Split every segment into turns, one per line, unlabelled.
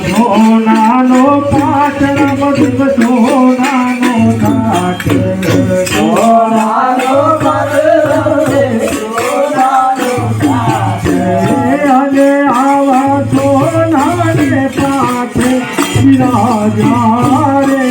સોનાનો પાટણ બધું સોનાનો ઘાટ
સોનાનો પગરવે, સોનાનો ઘાટ.
અને આવા સોનાને પાઠે રાજા રે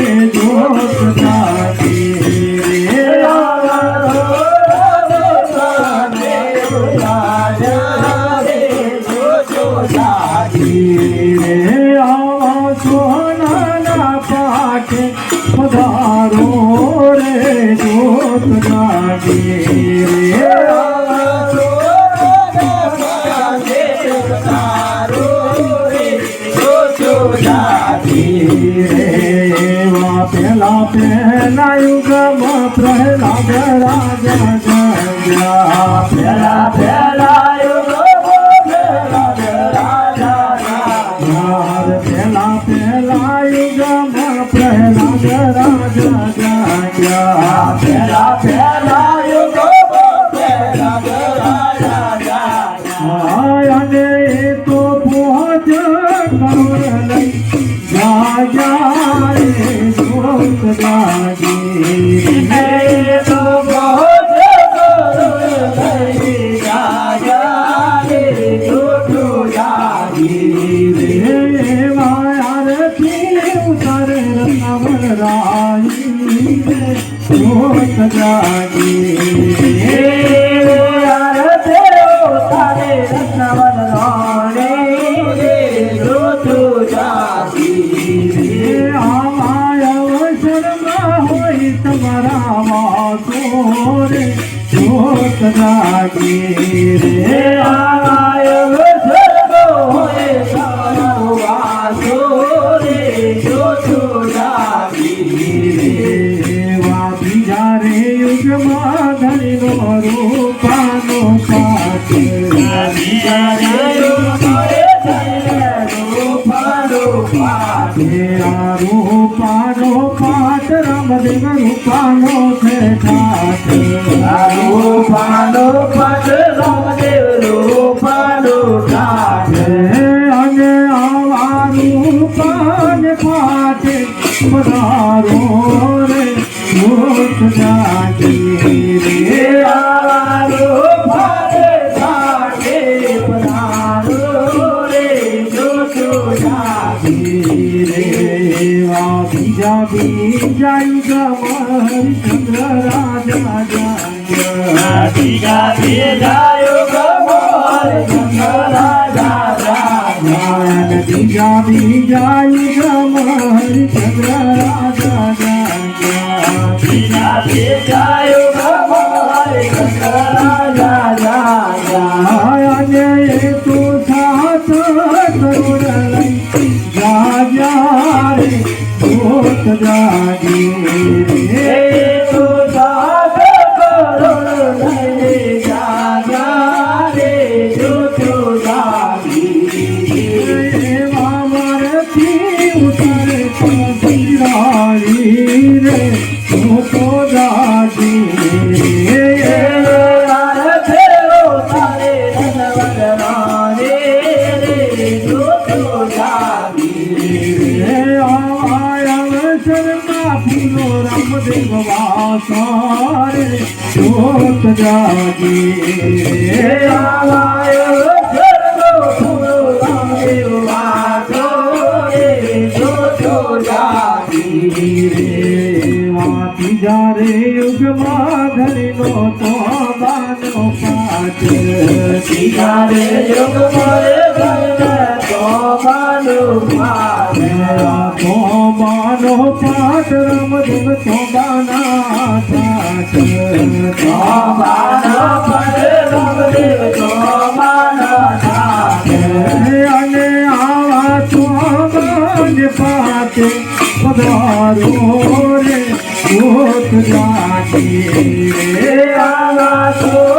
એવા પેલા પેલા યુગમાં પ્રહલાદ રાજા જગ્યા.
પેલા પેલા પેલા.
પેલા પેલા યુગમાં પ્રહલાદ રાજા જગ્યા.
પેલા પેલા યુગો પેલા
તો પહોંચ કરોડ લઈ જાગ્યા રે જોત જાગી
હે તો બહુ હે આયો સર્વો હે સારો વાસો રે જોજો જાગી.
રૂપાનો પાઠ તેરા પધારો રે ભૂત જાગી રે રેવા બીજા બીજા યુગમાં હરિચંદ્ર રાજા જાગ્યા. બીજા બીજા યુગમાં હરિચંદ્ર રાજા જાગ્યા અને એ તો સાત કરોડ લઈ જાગ્યા રે ભૂત જાગી રે વાસારે જોત જાગી રે વાતી જારે યુગમાં ધરીનો તો બાનો પાટ
રે યોગ મારે ભલે તો માનું પાઠ
તો બાનો પાટ રામદેવ તો બાના પાટ
માના પડે રમદેવ તો માના
અને આવા સ્વામાન પાતે પધારો રે ભૂત જાગી રે
આવા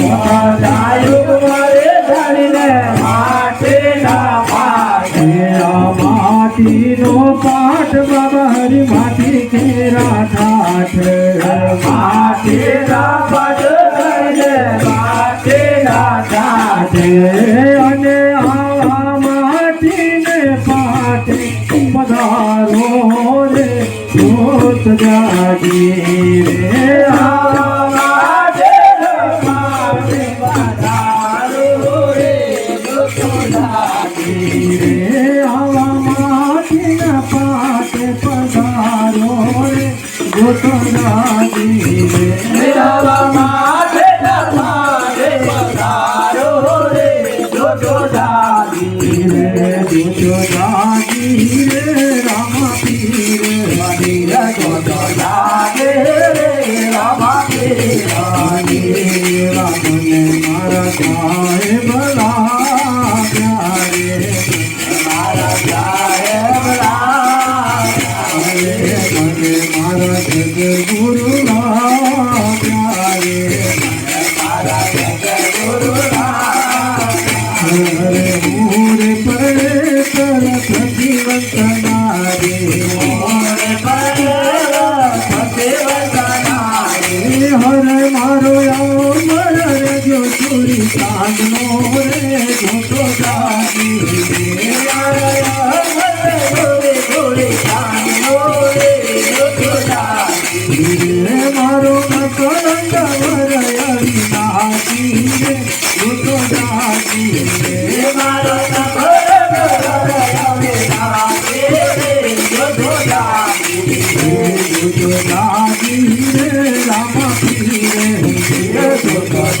પાઠે રામને મારા સાહેબ લાગ્યા રે મને મારા જગગુરુ લાગ્યા રે હરે મોરે પરે તરત જીવંતના રે હે હરે મારો અમર રે ચોરી ચાંદનો રે જોતો જાગી રે રે કલંગ વર હરિનાથી રે રે રે રામ પીરે એવા